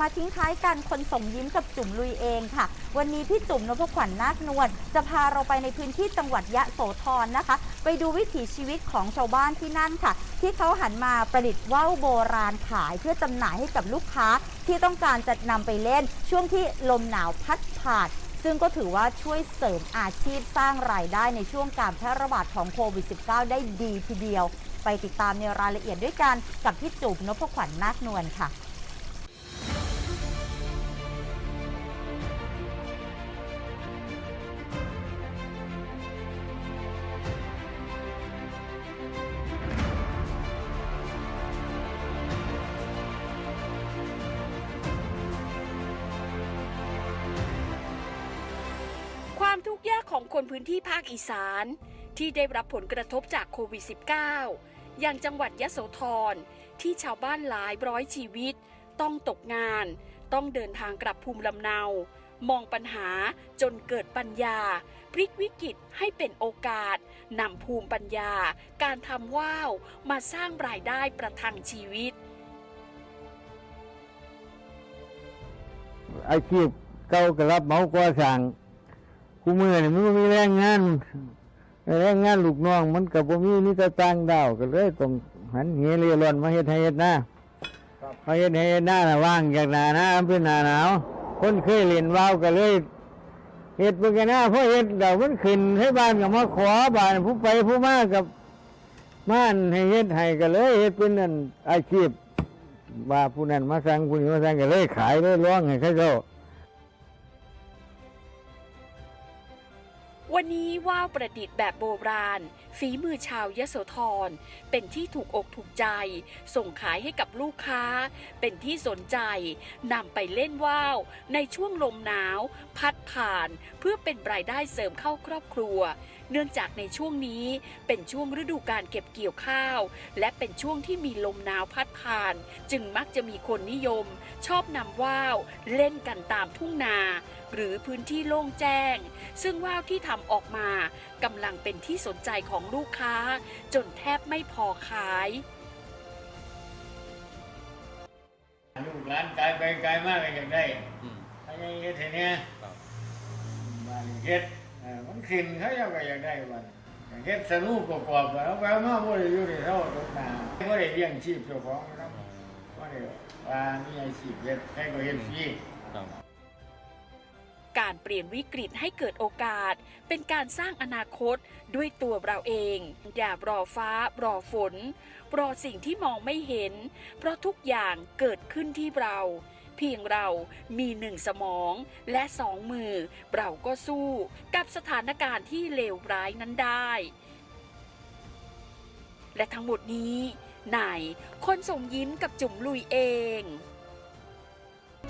มาทิ้งท้ายกันคนส่งยิ้มกับจุ๋มลุยเองค่ะ วันนี้พี่จุ๋มนพขวัญนาคนวลจะพาเราไปในพื้นที่จังหวัดยะโสธรนะคะ ไปดูวิถีชีวิตของชาวบ้านที่นั่นค่ะ ที่เขาหันมาประดิษฐ์ว่าวโบราณขายเพื่อจำหน่ายให้กับลูกค้า ที่ต้องการจะนำไปเล่น ช่วงที่ลมหนาวพัดผ่านซึ่งก็ถือว่าช่วยเสริมอาชีพสร้างรายได้ในช่วงการแพร่ระบาดของโควิด -19 ได้ดีทีเดียว ไปติดตามในรายละเอียดด้วยกันกับพี่จุ๋มนพขวัญนาคนวลค่ะ ทุกข์ยากของคนพื้นที่ภาคอีสาน ที่ได้รับผลกระทบจากโควิด -19 อย่างจังหวัดยะโสธรที่ชาวบ้านหลายร้อยชีวิต ต้องตกงาน ต้องเดินทางกลับภูมิลำเนา มองปัญหาจนเกิดปัญญา พลิกวิกฤตให้เป็นโอกาสนำภูมิปัญญา การทำว่าวมาสร้างรายได้ประทังชีวิต อาชีพเก่าก็รับเหมาก่อสร้าง กูมือนี่มันมีแรงงานแรงงานลูกน้อง มันกับบ่มีนี่ก็ต่างดาวก็เลยต้องหันเหเรียร่อนมาเฮ็ดให้เฮ็ดหน้ามาเฮ็ดให้เฮ็ดหน้าน่ะว่างจากหน้าหน้าเป็นหน้าหนาวคนเคยเล่นว่าวก็เลยเฮ็ดเบิ่งกันหน้าเพราะเฮ็ดเดี๋ยวมันขึ้นให้บ้านก็มาขอบ้านผู้ไปผู้มากับม่านให้เฮ็ดให้ก็เลยเฮ็ดเป็นนั่นอาชีพว่าผู้นั้นมาสั่งผู้นี้มาสั่งก็เลยขายเลยร้องให้เขาเจ้า วันนี้ว่าวประดิษฐ์แบบโบราณ ฝีมือชาวยโสธร เป็นที่ถูกอกถูกใจ ส่งขายให้กับลูกค้า เป็นที่สนใจนำไปเล่นว่าว ในช่วงลมหนาว พัดผ่าน เพื่อเป็นรายได้เสริมเข้าครอบครัว เนื่องจากในช่วงนี้เป็นช่วงฤดูการเก็บเกี่ยวข้าว และเป็นช่วงที่มีลมหนาวพัดผ่าน จึงมักจะมีคนนิยม ชอบนำว่าวเล่นกันตามทุ่งนา หรือพื้นที่โล่งแจ้ง ซึ่งว่าวที่ทำออกมากำลังเป็นที่สนใจของลูกค้า จนแทบไม่พอขายลูกหลานไกลไปไกลมากเลยอยากได้อืมไอ้เฮ็ดให้เนี่ยครับบ้านเฮ็ดเออมัน ขึ้นเขาเจ้าก็อยากได้บ้านเฮ็ดสนุกประกอบกันเอาไปเอามาบ่ได้อยู่ในเท่าตกนาบ่ได้เลี้ยงชีพเจ้าของนะครับบ่ได้ว่ามีอาชีพเฮ็ดใครก็เฮ็ดฟรีครับการเปลี่ยนวิกฤตให้เกิดโอกาส เป็นการสร้างอนาคตด้วยตัวเราเอง อย่ารอฟ้ารอฝนรอสิ่งที่มองไม่เห็น เพราะทุกอย่างเกิดขึ้นที่เราเพียงเรามีหนึ่งสมองและสองมือ เราก็สู้กับสถานการณ์ที่เลวร้ายนั้นได้ และทั้งหมดนี้นายคนส่งยิ้มกับจุ๋มลุยเอง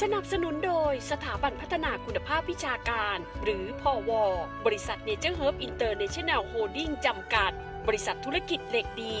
สนับสนุนโดยสถาบันพัฒนาคุณภาพวิชาการ หรือพอวบริษัทเนเจอร์เฮิร์บอินเตอร์เนชั่นแนลโฮลดิ้งจำกัด บริษัทธุรกิจเหล็กดี